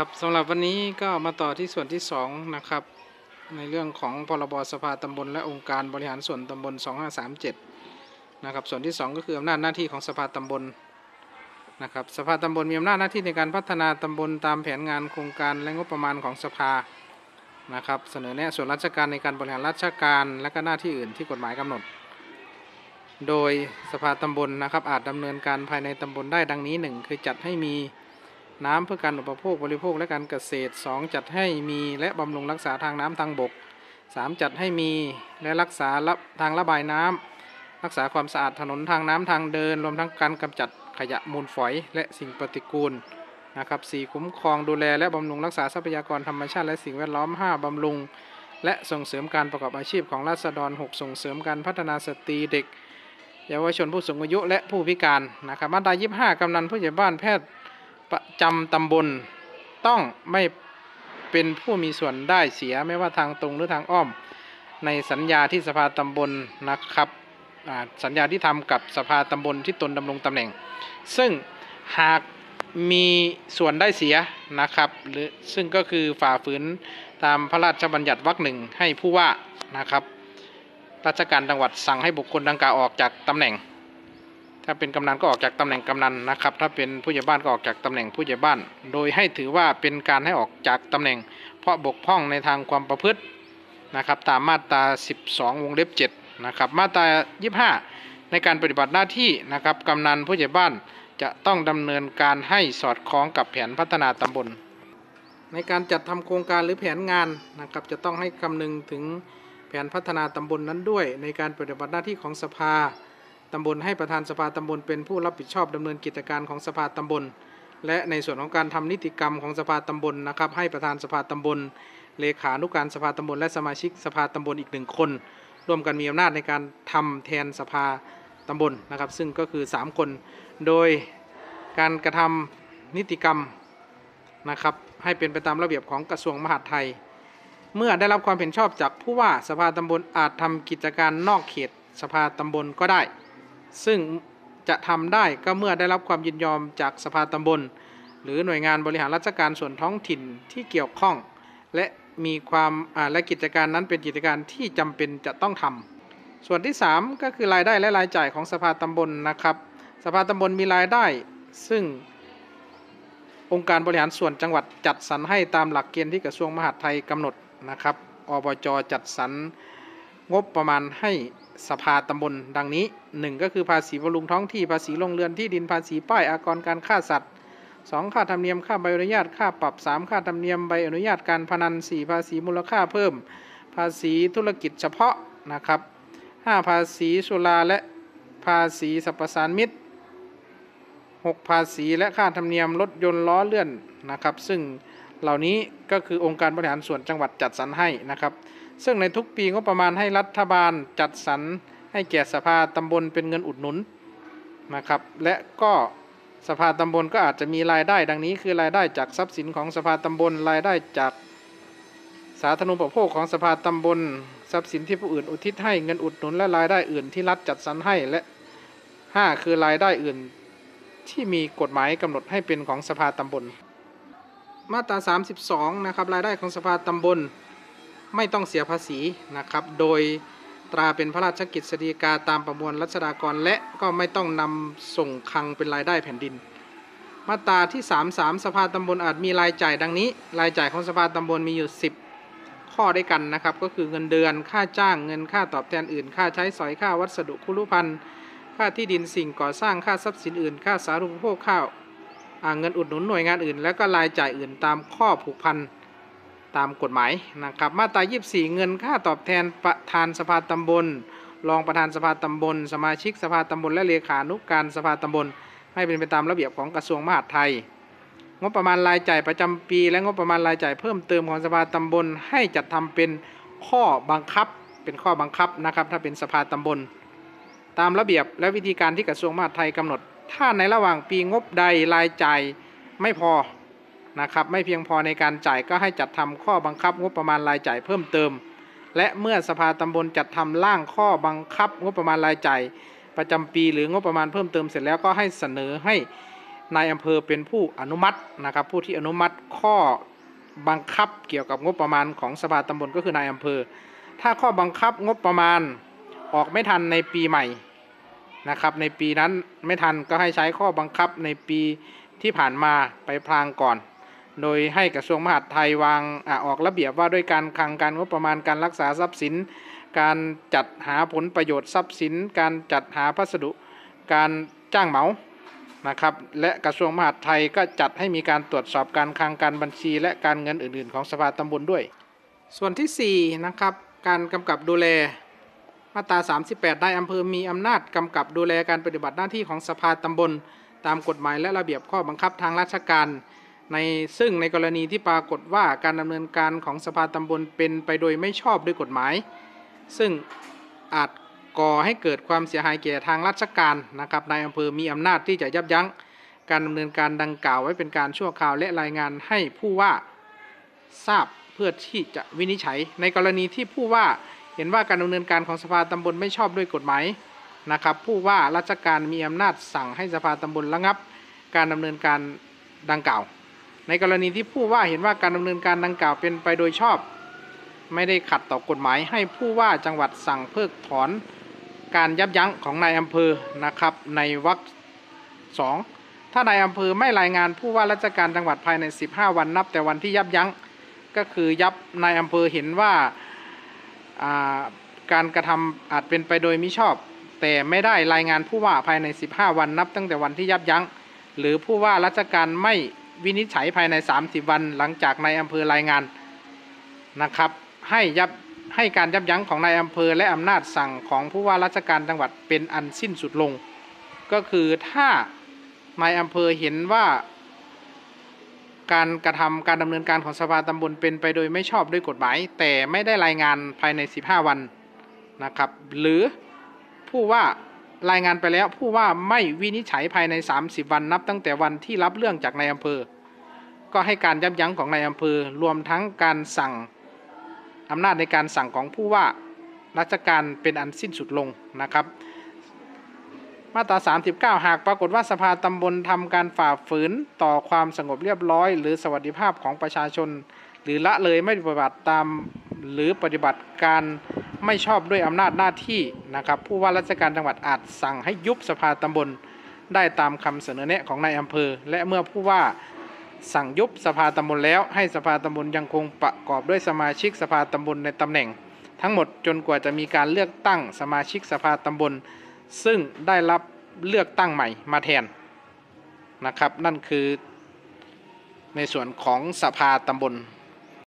ครับสำหรับวันนี้ก็มาต่อที่ส่วนที่ 2 นะครับ ในเรื่องของพรบสภาตำบลและองค์การบริหารส่วนตำบล 2537 นะครับ ส่วนที่ 2 ก็คืออำนาจหน้าที่ของสภาตำบลนะครับสภาตำบลมีอำนาจหน้าที่ในการพัฒนาตำบลตามแผนงานโครงการและงบประมาณของสภานะครับเสนอแนะส่วนราชการในการบริหารราชการและก็หน้าที่อื่นที่กฎหมายกำหนด โดยสภาตำบลนะครับอาจดำเนินการภายในตำบลได้ดังนี้ 1 คือจัดให้มี น้ำเพื่อการอุปโภคบริโภคและการเกษตร 2 จัดให้มีและบำรุงรักษาทางน้ำทางบก 3 จัดให้มีและรักษาระทางระบายน้ำรักษาความสะอาดถนนทางน้ำทางเดิน รวมทั้งการกำจัดขยะมูลฝอย และสิ่งปฏิกูลนะครับสคุ้มครองดูแลและบำรุงรักษาทรัพยากรธรรมชาติและสิ่งแวดล้อม 5 บำรุง และส่งเสริมการประกอบอาชีพของราษฎร 6 ส่งเสริมการพัฒนาสตรีเด็กเยาวชนผู้สูงอายุและผู้พิการนะครับมาตรา 25 กำนันผู้ใหญ่บ้านแพทย์ ประจำตำบลต้องไม่เป็นผู้มีส่วนได้เสียไม่ว่าทางตรงหรือทางอ้อม ในสัญญาที่สภาตำบลนะครับสัญญาที่ทำกับสภาตำบลที่ตนดำรงตำแหน่ง ซึ่งหากมีส่วนได้เสียนะครับหรือซึ่งก็คือฝ่าฝืนตามพระราชบัญญัติวรรคหนึ่งให้ผู้ว่านะครับราชการจังหวัดสั่งให้บุคคลดังกล่าวออกจากตำแหน่ง ถ้าเป็นกำนันก็ออกจากตำแหน่งกำนันนะครับ ถ้าเป็นผู้ใหญ่บ้านก็ออกจากตำแหน่งผู้ใหญ่บ้าน โดยให้ถือว่าเป็นการให้ออกจากตำแหน่ง เพราะบกพร่องในทางความประพฤตินะครับ ตามมาตรา 12 วงเล็บ7นะครับ มาตรา 25 ในการปฏิบัติหน้าที่นะครับกำนันผู้ใหญ่บ้านจะต้องดำเนินการให้สอดคล้องกับแผนพัฒนาตำบล ในการจัดทำโครงการหรือแผนงานนะครับ จะต้องให้คำนึงถึงแผนพัฒนาตำบลนนั้นด้วย ในการปฏิบัติหน้าที่ของสภา ตำบลให้ประธานสภาตำบลเป็นผู้รับผิดชอบดำเนินกิจการของสภาตำบล และในส่วนของการทำนิติกรรมของสภาตำบลนะครับ ให้ประธานสภาตำบล เลขานุการสภาตำบล และสมาชิกสภาตำบลอีกหนึ่งคน ร่วมกันมีอำนาจในการทำแทนสภาตำบลนะครับ ซึ่งก็คือ 3 คน โดยการกระทำนิติกรรมนะครับให้เป็นไปตามระเบียบของกระทรวงมหาดไทย เมื่อได้รับความเห็นชอบจากผู้ว่าสภาตำบลอาจทำกิจการนอกเขตสภาตำบลก็ได้ ซึ่งจะทำได้ก็เมื่อได้รับความยินยอมจากสภาตำบล หรือหน่วยงานบริหารราชการส่วนท้องถิ่นที่เกี่ยวข้อง และมีความและกิจการนั้นเป็นกิจการที่จำเป็นจะต้องทำส่วนที่ 3 ก็คือรายได้และรายจ่ายของสภาตำบลนะครับ สภาตำบลมีรายได้ ซึ่งองค์การบริหารส่วนจังหวัดจัดสรรให้ตามหลักเกณฑ์ที่กระทรวงมหาดไทยกำหนดนะครับอบจจัดสรรงบประมาณให้ สภาตำบลดังนี้ 1 ก็คือภาษีบำรุงท้องที่ภาษีโรงเรือนที่ดินภาษีป้ายอากรการฆ่าสัตว์ 2 ค่าธรรมเนียมค่าใบอนุญาตค่าปรับ 3 ค่าธรรมเนียมใบอนุญาตการพนัน 4 ภาษีมูลค่าเพิ่ม ภาษีธุรกิจเฉพาะนะครับ 5 ภาษีสุราและภาษีสรรพสานมิตร 6 ภาษีและค่าธรรมเนียมรถยนต์ล้อเลื่อนนะครับ ซึ่งเหล่านี้ก็คือองค์การบริหารส่วนจังหวัดจัดสรรให้นะครับ ซึ่งในทุกปีงบประมาณให้รัฐบาลจัดสรรให้แก่สภาตำบลเป็นเงินอุดหนุนนะครับ และก็สภาตำบลก็อาจจะมีรายได้ดังนี้ คือรายได้จากทรัพย์สินของสภาตำบลรายได้จากสาธารณูปโภคของสภาตำบล ทรัพย์สินที่ผู้อื่นอุทิศให้เงินอุดหนุนและรายได้อื่นที่รัฐจัดสรรให้และ 5 คือรายได้อื่นที่มีกฎหมายกำหนดให้เป็นของสภาตำบล มาตรา 32 นะครับ รายได้ของสภาตำบล ไม่ต้องเสียภาษีนะครับ โดยตราเป็นพระราชกิจสฎีกาตามประมวลรัชดากร และก็ไม่ต้องนำส่งคลังเป็นรายได้แผ่นดิน มาตราที่ 33 สภาตำบลอาจมีรายจ่ายดังนี้ รายจ่ายของสภาตำบลมีอยู่ 10 ข้อด้วยกันนะครับ ก็คือเงินเดือน ค่าจ้าง เงินค่าตอบแทนอื่น ค่าใช้สอย ค่าวัสดุคุรุพันธ์ ค่าที่ดินสิ่งก่อสร้าง ค่าทรัพย์สินอื่น ค่าสาธารณูปโภค ค่าอ่าเงินอุดหนุนหน่วยงานอื่น แล้วก็รายจ่ายอื่นตามข้อผูกพัน ตามกฎหมายนะครับมาตรา 24 เงินค่าตอบแทนประธานสภาตำบล รองประธานสภาตำบล สมาชิกสภาตำบล และเลขานุการสภาตำบล ให้เป็นไปตามระเบียบของกระทรวงมหาดไทย งบประมาณรายจ่ายประจำปี และงบประมาณรายจ่ายเพิ่มเติมของสภาตำบล ให้จัดทำเป็นข้อบังคับเป็นข้อบังคับนะครับถ้าเป็นสภาตำบล ตามระเบียบและวิธีการที่กระทรวงมหาดไทยกำหนด ถ้าในระหว่างปีงบใดรายจ่ายไม่พอ นะครับไม่เพียงพอในการจ่ายก็ให้จัดทำข้อบังคับงบประมาณรายจ่ายเพิ่มเติม และเมื่อสภาตำบลจัดทำร่างข้อบังคับงบประมาณรายจ่ายประจำปีหรืองบประมาณเพิ่มเติมเสร็จแล้วก็ให้เสนอให้นายอำเภอเป็นผู้อนุมัตินะครับผู้ที่อนุมัติข้อบังคับเกี่ยวกับงบประมาณของสภาตำบลก็คือนายอำเภอ ถ้าข้อบังคับงบประมาณออกไม่ทันในปีใหม่นะครับในปีนั้นไม่ทันก็ให้ใช้ข้อบังคับในปีที่ผ่านมาไปพลางก่อน โดยให้กระทรวงมหาดไทยวางอออกระเบียบว่าด้วยการคลังการงบประมาณการรักษาทรัพย์สิน การจัดหาผลประโยชน์ทรัพย์สิน การจัดหาพัสดุ การจ้างเหมานะครับและกระทรวงมหาดไทยก็จัดให้มีการตรวจสอบการคลังการบัญชี และการเงินอื่น ๆ ของสภาตำบลด้วย ส่วนที่4นะครับการกำกับดูแลมาตรา 38 ได้อำเภอมีอำนาจกำกับดูแลการปฏิบัติหน้าที่ของสภาตำบล ตามกฎหมายและระเบียบข้อบังคับทางราชการ ในซึ่งในกรณีที่ปรากฏว่าการดำเนินการของสภาตำบลเป็นไปโดยไม่ชอบด้วยกฎหมาย ซึ่งอาจก่อให้เกิดความเสียหายแก่ทางราชการนะครับนายอำเภอมีอำนาจที่จะยับยั้งการดำเนินการดังกล่าวไว้เป็นการชั่วคราวและรายงานให้ผู้ว่าทราบเพื่อที่จะวินิจฉัย ในกรณีที่ผู้ว่าเห็นว่าการดำเนินการของสภาตำบลไม่ชอบด้วยกฎหมายนะครับผู้ว่าราชการมีอำนาจสั่งให้สภาตำบลระงับ การดำเนินการดังกล่าว ในกรณีที่ผู้ว่าเห็นว่าการดำเนินการดังกล่าวเป็นไปโดยชอบ ไม่ได้ขัดต่อกฎหมาย ให้ผู้ว่าจังหวัดสั่งเพิกถอนการยับยั้งของนายอำเภอนะครับ ในวรรคสองถ้านายอำเภอไม่รายงานผู้ว่าราชการจังหวัดภายใน 15 วันนับ แต่วันที่ยับยั้งก็คือยับนายอำเภอเห็นว่าาการกระทำอาจเป็นไปโดยมิชอบ แต่ไม่ได้รายงานผู้ว่าภายใน 15 วันนับ ตั้งแต่วันที่ยับยั้งหรือผู้ว่าราชการไม่ วินิจฉัยภายใน 30 วันหลังจากนายอำเภอรายงานนะครับ ให้ยับให้การยับยั้งของนายอำเภอและอำนาจสั่งของผู้ว่าราชการจังหวัดเป็นอันสิ้นสุดลง ก็คือถ้านายอำเภอเห็นว่า การกระทำการดำเนินการของสภาตำบลเป็นไปโดยไม่ชอบด้วยกฎหมาย แต่ไม่ได้รายงานภายใน 15 วันนะครับ หรือผู้ว่า รายงานไปแล้วผู้ว่าไม่วินิจฉัยภายใน 30 วันนับตั้งแต่วันที่รับเรื่องจากนายอำเภอ ก็ให้การยับยั้งของนายอำเภอ รวมทั้งการสั่งอำนาจในการสั่งของผู้ว่าราชการเป็นอันสิ้นสุดลงนะครับ มาตรา 39 หากปรากฏว่าสภาตำบลทำการฝ่าฝืนต่อความสงบเรียบร้อย หรือสวัสดิภาพของประชาชน หรือละเลยไม่ปฏิบัติตามหรือปฏิบัติการ ไม่ชอบด้วยอำนาจหน้าที่นะครับ ผู้ว่าราชการจังหวัดอาจสั่งให้ยุบสภาตำบลได้ตามคำเสนอแนะของนายอำเภอ และเมื่อผู้ว่าสั่งยุบสภาตำบลแล้ว ให้สภาตำบลยังคงประกอบด้วยสมาชิกสภาตำบลในตำแหน่ง ทั้งหมดจนกว่าจะมีการเลือกตั้งสมาชิกสภาตำบล ซึ่งได้รับเลือกตั้งใหม่มาแทนนะครับ นั่นคือในส่วนของสภาตำบล